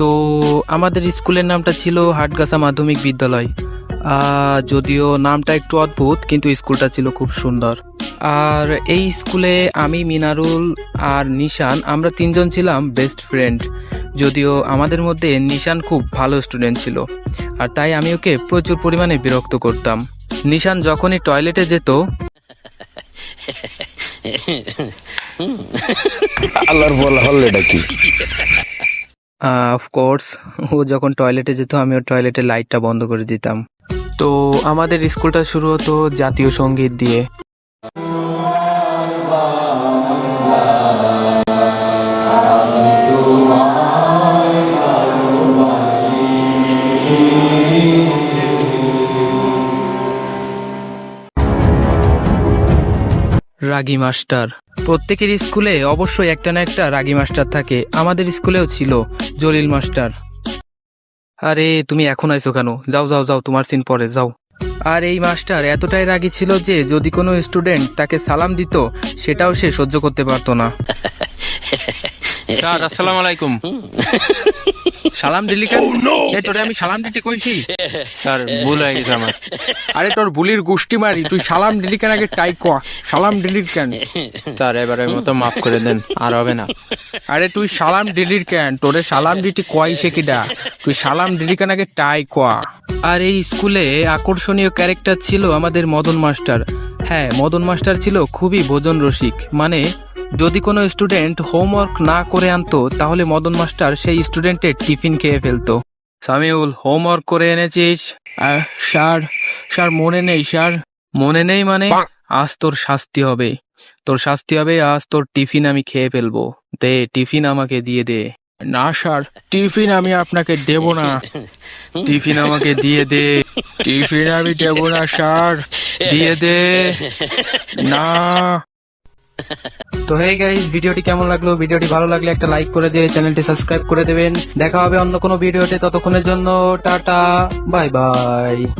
তো আমাদের স্কুলের নামটা ছিল হাটগাছা মাধ্যমিক বিদ্যালয়। যদিও নামটা একটু অদ্ভুত, কিন্তু স্কুলটা ছিল খুব সুন্দর। আর এই স্কুলে আমি, মিনারুল আর নিশান, আমরা তিনজন ছিলাম বেস্ট ফ্রেন্ড যদিও আমাদের মধ্যে নিশান খুব ভালো স্টুডেন্ট ছিল, আর তাই আমি ওকে প্রচুর পরিমাণে বিরক্ত করতাম। নিশান যখনই টয়লেটে যেত, আল্লাহর বলা হল এটা কি? অফকোর্স ও যখন টয়লেটে যেত, আমি ওর টয়লেটের লাইটটা বন্ধ করে দিতাম। তো আমাদের স্কুলটা শুরু হতো জাতীয় সংগীত দিয়ে। রাগী মাস্টার। প্রত্যেকের স্কুলে অবশ্যই একটা না একটা রাগী মাস্টার থাকে। আমাদের স্কুলেও ছিল জলিল মাস্টার। আরে তুমি এখন আইছো কেন? যাও যাও যাও তোমার সিন পরে যাও। আর এই মাস্টার এতটাই রাগী ছিল যে যদি কোনো স্টুডেন্ট তাকে সালাম দিত সেটাও সে সহ্য করতে পারতো না। স্যার আসসালামু আলাইকুম। সালাম দিলি কেন? এ তোরে আমি সালাম দিতে কইছি। স্যার ভুল হয়ে গেছে আমার। আরে তোর বুলির গুষ্টি মারি তুই সালাম দিলি কেন আগে টাই কোয়া সালাম দিলির কেন স্যার এবারের মতো মাফ করে দেন আর হবে না। আরে তুই সালাম দিলির কেন তোরে সালাম দিতে কয় সে কিডা? তুই সালাম দিলি কেন আগে টাই কোয়া আর এই স্কুলে আকর্ষণীয় ক্যারেক্টার ছিল আমাদের মদন মাস্টার। হ্যাঁ মদন মাস্টার ছিল খুবই ভোজন রসিক। মানে যদি কোনো স্টুডেন্ট হোমওয়ার্ক না করে আনতো তাহলে মদন মাস্টার সেই স্টুডেন্টের টিফিন খেয়ে ফেলতো। সামিউল হোমওয়ার্ক করে এনেছিস? স্যার স্যার মনে নেই স্যার। মনে নেই মানে? আজ তোর শাস্তি হবে। তোর শাস্তি হবে, আজ তোর টিফিন আমি খেয়ে ফেলব। দে, টিফিন আমাকে দিয়ে দে। না, স্যার, টিফিন আমি আপনাকে দেব না। টিফিন আমাকে দিয়ে দে। টিফিন আমি দেব না, স্যার। দিয়ে দে। না। তো হেই গাইস ভিডিওটি কেমন লাগল? ভিডিওটি ভালো লাগলে একটা লাইক করে দিয়ে চ্যানেলটি সাবস্ক্রাইব করে দেবেন। দেখা হবে অন্য কোনো ভিডিওতে ততক্ষণের জন্য, টাটা বাই বাই